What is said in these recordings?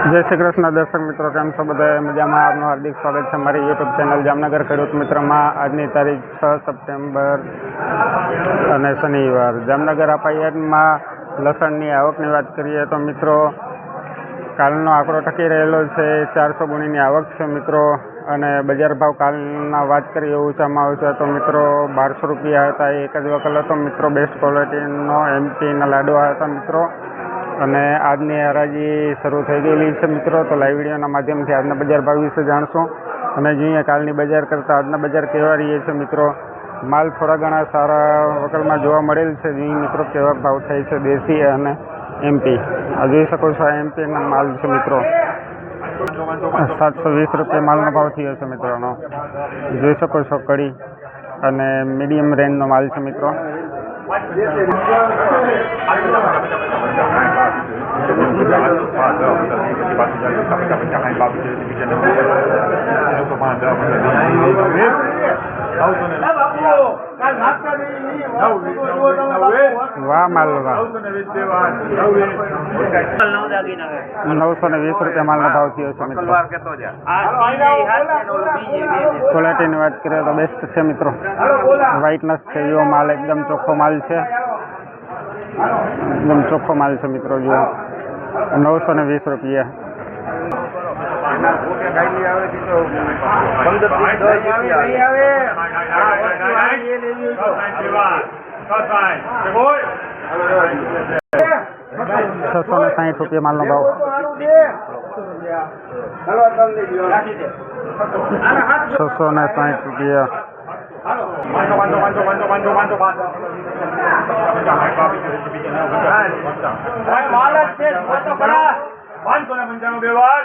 જય શ્રી કૃષ્ણ, દર્શક મિત્રો, કેમ છો બધા મજામાં? આપનું હાર્દિક સ્વાગત છે મારી યુટ્યુબ ચેનલ જામનગર ખેડૂત મિત્રમાં આજની તારીખ છ સપ્ટેમ્બર અને શનિવાર. જામનગર અપાયતમાં લસણની આવકની વાત કરીએ તો મિત્રો, કાલનો આંકડો ટકી રહેલો છે, ચારસો ગુણીની આવક છે મિત્રો. અને બજાર ભાવ કાલના વાત કરીએ ઊંચામાં ઊંચા તો મિત્રો બારસો રૂપિયા હતા. એક જ વકલ હતો મિત્રો બેસ્ટ ક્વોલિટીનો એમપીના લાડવા હતા મિત્રો. અને આજની હરાજી શરૂ થઈ ગયેલી છે મિત્રો, તો લાઈવ વિડીયોના માધ્યમથી આજના બજાર ભાવ વિશે જાણશું. અને જોઈએ કાલની બજાર કરતાં આજના બજાર કેવા રહીએ છે મિત્રો. માલ થોડા ઘણા સારા વકલમાં જોવા મળેલ છે. જોઈએ મિત્રો કેવા ભાવ થાય છે દેશી અને એમપી આ જોઈ શકો છો, આ એમપીના માલ છે મિત્રો. સાતસો વીસ રૂપિયા માલનો ભાવ થયો છે મિત્રોનો. જોઈ શકો છો કડી અને મીડિયમ રેન્જનો માલ છે મિત્રો. વાહ માલ વાહ નવસો ને વીસ રૂપિયા માલનો ભાવ થયો છે મિત્રો ક્વોલિટીની વાત કરીએ તો બેસ્ટ છે મિત્રો વ્હાઇટનેસ છે એવો માલ એકદમ ચોખ્ખો માલ છે એકદમ ચોખ્ખો માલ છે મિત્રો જુઓ નવસો ને વીસ રૂપિયા છસો ને સાહીઠ રૂપિયા માલનો ભાવ. છસો ને સાહીઠ રૂપિયા. પાંચસો ને પંચાણું બે વાર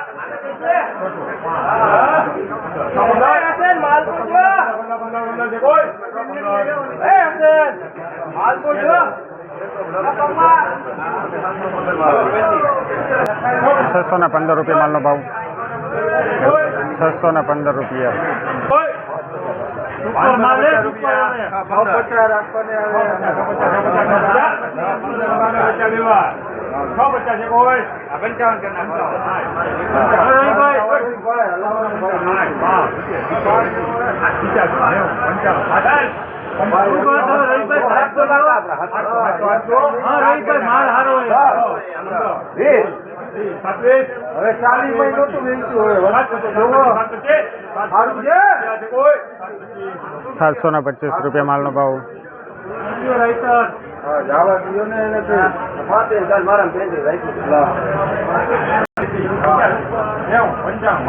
છસો ને પંદર રૂપિયા માલનો ભાવ છસો ને પંદર રૂપિયા હવે ચાલી મહિનો તો વેચતું હવે સારું છે સાતસો ને પચીસ રૂપિયા માલનો ભાવ. હા, જવા દ્યો ને એને તો.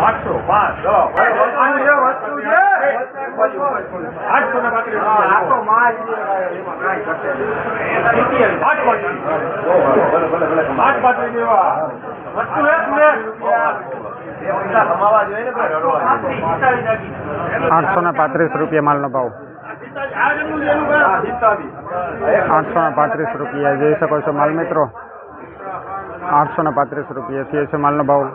આઠસો પાંચ દસ આનું જે વસ્તુ છે. આઠસો ને પાંત્રીસ આઠ માલ આઠ જેવા. વસ્તુ આઠસો ને પાંત્રીસ રૂપિયા માલનો ભાવ. આઠસો ને પાંત્રીસ રૂપિયા જોઈ શકો છો માલ મિત્રો. આઠસો ને પાંત્રીસ રૂપિયા થયો છે માલનો ભાવ.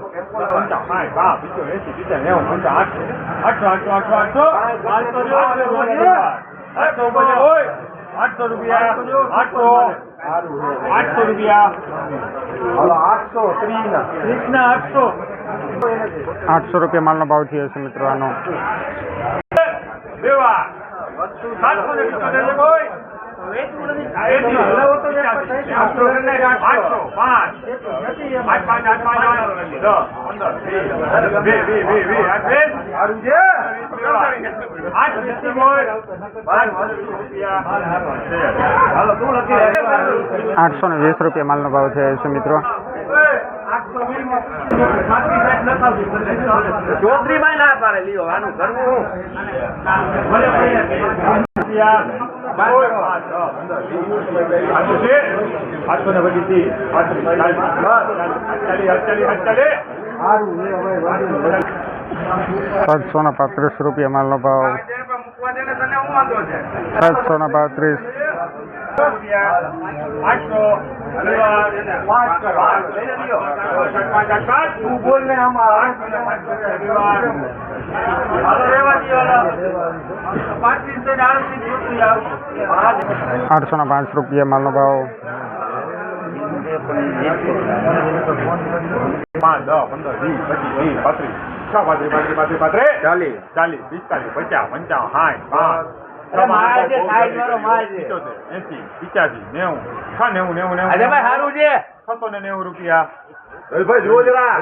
આઠસો રૂપિયા આઠસો રૂપિયા આઠસો આઠસો આઠસો રૂપિયા માલનો ભાવ થયો છે મિત્રો આનો. આઠસો ને વીસ રૂપિયા માલનો ભાવ છે મિત્રો? ચોત્રી માં ના પાડે લ્યો આનું કરવું આઠસો ને પચીસ સાતસો ને પાંત્રીસ રૂપિયા માલનો ભાવ. સાતસો ને પાંત્રીસ. આઠસો તું બોલ ને આમાં આઠસો ને પાંચ રૂપિયા માલનો ભાવ. પાંચ દસ પંદર વીસ પચીસ છ પાંત્રીસ પાંત્રીસ પાંત્રીસ પાંત્રીસ. ચાલીસ. ચાલીસ પિસ્તાલીસ પચાસ પંચાવન સાઠ પાંચ અરે માલ છે, સાઠ વાળો માલ છે. એસી પિચ્યાસી નેવું. છ નેવું નેવું નેવું. અરે ભાઈ સારું છે. છસો ને નેવું રૂપિયા. ભાઈ જુઓ જરા.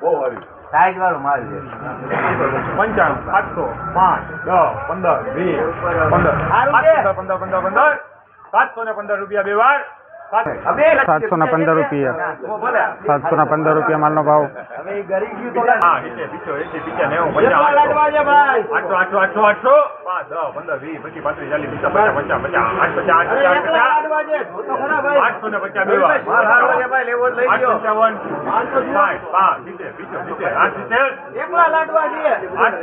બહુ સારું સાઈઝ વાળો માલ છે. પંચાણું સાતસો પાંચ દસ પંદર વીસ પંદર. પંદર છે. પંદર પંદર પંદર. સાતસો ને પંદર રૂપિયા બે વાર. સાતસો ને પંદર રૂપિયા. સાતસો ને પંદર રૂપિયા માલનો ભાવ. આઠસો આઠસો આઠસો આઠસો. પાંચ પંદર વીસ પચીસ પાંત્રીસ ચાલીસ પચાસ પચાસ પચાસ પચાસ આઠ પચાસ આઠ અરે પચાસ એકલા પચાસ. લાડવા છે. જો તો ખરા ભાઈ. આઠસો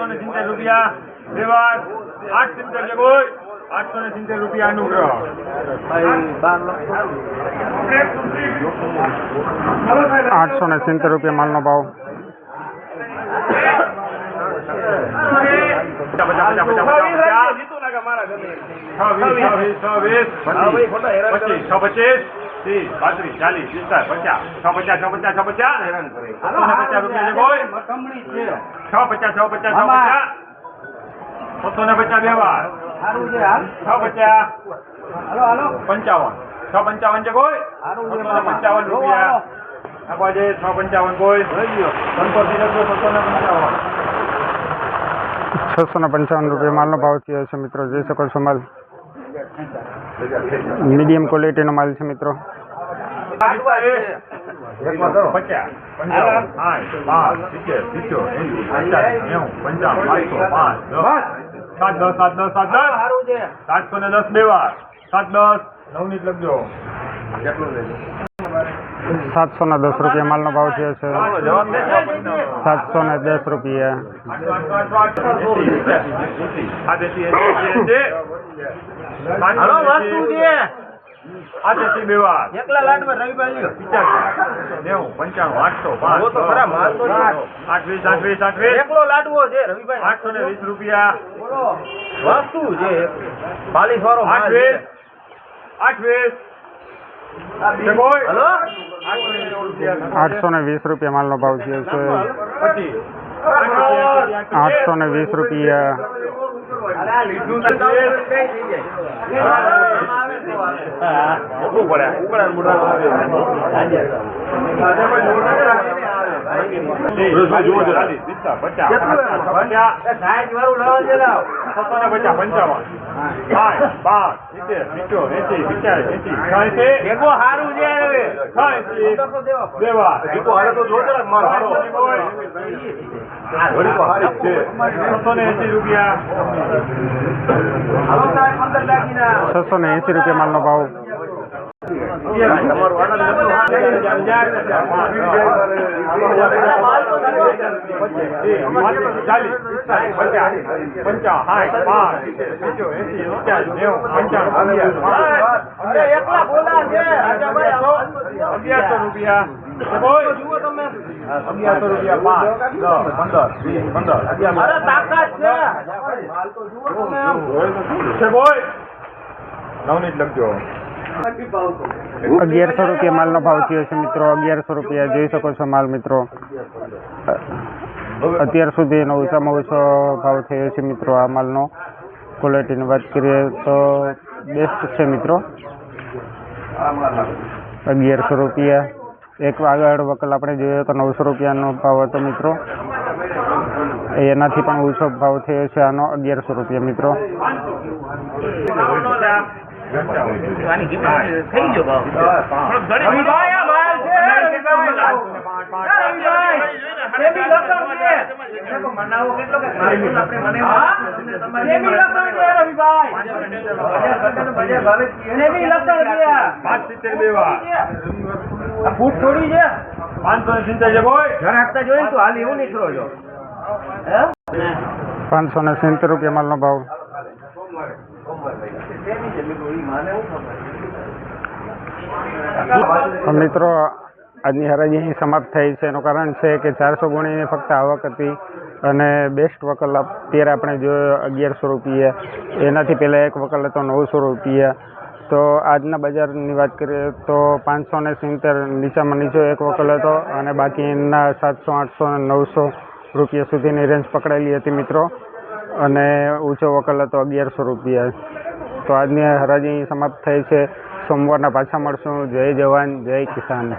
ને સિત્તેર રૂપિયા. આઠ સિત્તેર આઠસો ને સિત્તેર રૂપિયા અનુગ્રહ આઠસો ને સિત્તેર રૂપિયા માલનો ભાવ. પચાસ છ પચીસ ત્રીસ પાંત્રીસ ચાલીસ પિસ્તાલીસ પચાસ છ પચાસ છ પચાસ છ પચાસ. છસો છ પચાસ રૂપિયા છે છ પચાસ છ પચાસ છ પચાસ. છસો ને પચાસ વાર સારું છે હાલ. છ પચાસ. હાલો હાલો. પંચાવન. છ પંચાવન છે કોઈ? સારું છે છસો ને પંચાવન રૂપિયા. આપવા છે છ પંચાવન કોઈ? છસો ને પંચાવન રૂપિયા માલનો ભાવ થયો છે મિત્રો. જોઈ શકો છો માલ. મીડિયમ ક્વોલિટીનો માલ છે મિત્રો. પચાસ. પંચાવન. પાંચ સિત્તેર સિત્તેર એંસી પંચાવન પાંચસો પાંચ દસ. સાત દસ સાત દસ સાત દસ. સારું છે. સાતસો ને દસ બે વાર. સાત દસ. નવનીત લખજો. સાતસો ને દસ રૂપિયા માલનો ભાવ છે સાતસો ને દસ. રૂપિયા. હાલો વસ્તુ છે. આઠેસી બે એકલા લાડવા રવિભાઈ પિચાસી નેવું પંચાણું આઠસો પાંચ ખરા, માલ તો છે. આઠવીસ આઠવીસ આઠવીસ. એકલો લાડવો છે રવિભાઈ. આઠસો ને વીસ રૂપિયા. વસ્તુ છે? પાલીસ વાળો કોઈ? હલો? આઠસો ને વીસ રૂપિયા માલનો ભાવ છે આઠસો ને વીસ રૂપિયા. મોટું પડે ઉકળા મોટા સાઈઝ વાળું લાવો છે લાવ છસો ને પચાસ પંચાવન સાઠ પાંચ સિત્તેર સિત્તોર એસી પિચાસ એસી સારું છે હવે છ્યાસી પંદરસો દેવા છસો છસો ને એસી રૂપિયા હાલો સાહેબ છસો ને એંસી રૂપિયા માલનો ભાવ. અગિયારસો રૂપિયા જુઓ તમે નવનીત લખજો અગિયારસો રૂપિયા માલનો ભાવ થયો છે મિત્રો. અગિયારસો રૂપિયા જોઈ શકો છો માલ મિત્રો. અત્યાર સુધીનો ઓછામાં ઓછો ભાવ થયો છે મિત્રો આ માલનો. ક્વોલિટીની વાત કરીએ તો બેસ્ટ છે મિત્રો. અગિયારસો રૂપિયા. એક આગળ વકલ આપણે જોઈએ તો નવસો રૂપિયાનો ભાવ હતો મિત્રો. એનાથી પણ ઓછો ભાવ થયો છે આનો અગિયારસો રૂપિયા મિત્રો. વાર આ ફૂટ થોડી છે પાંચસો સિત્તેર છે ઘર હાંકતા જોઈને તો હાલ એવું નીકળો છો પાંચસો ને સિત્તેર રૂપિયા માલનો ભાવ. મિત્રો, આજની હરાજી અહીં સમાપ્ત થઈ છે. એનું કારણ છે કે ચારસો ગુણીની ફક્ત આવક હતી અને બેસ્ટ વકલ અત્યારે આપણે જોયો અગિયારસો રૂપિયા, એનાથી પહેલાં એક વકલ હતો નવસો રૂપિયા. તો આજના બજારની વાત કરીએ તો પાંચસો ને સિત્તેર નીચામાં નીચો એક વકલ હતો અને બાકીના સાતસો, આઠસો અને નવસો રૂપિયા સુધીની રેન્જ પકડાયેલી હતી મિત્રો. અને ઊંચો વકલ હતો અગિયારસો રૂપિયા. તો આજની હરાજી સમાપ્ત થઈ છે. સોમવારના પાછા મળશું. જય જવાન જય કિસાન.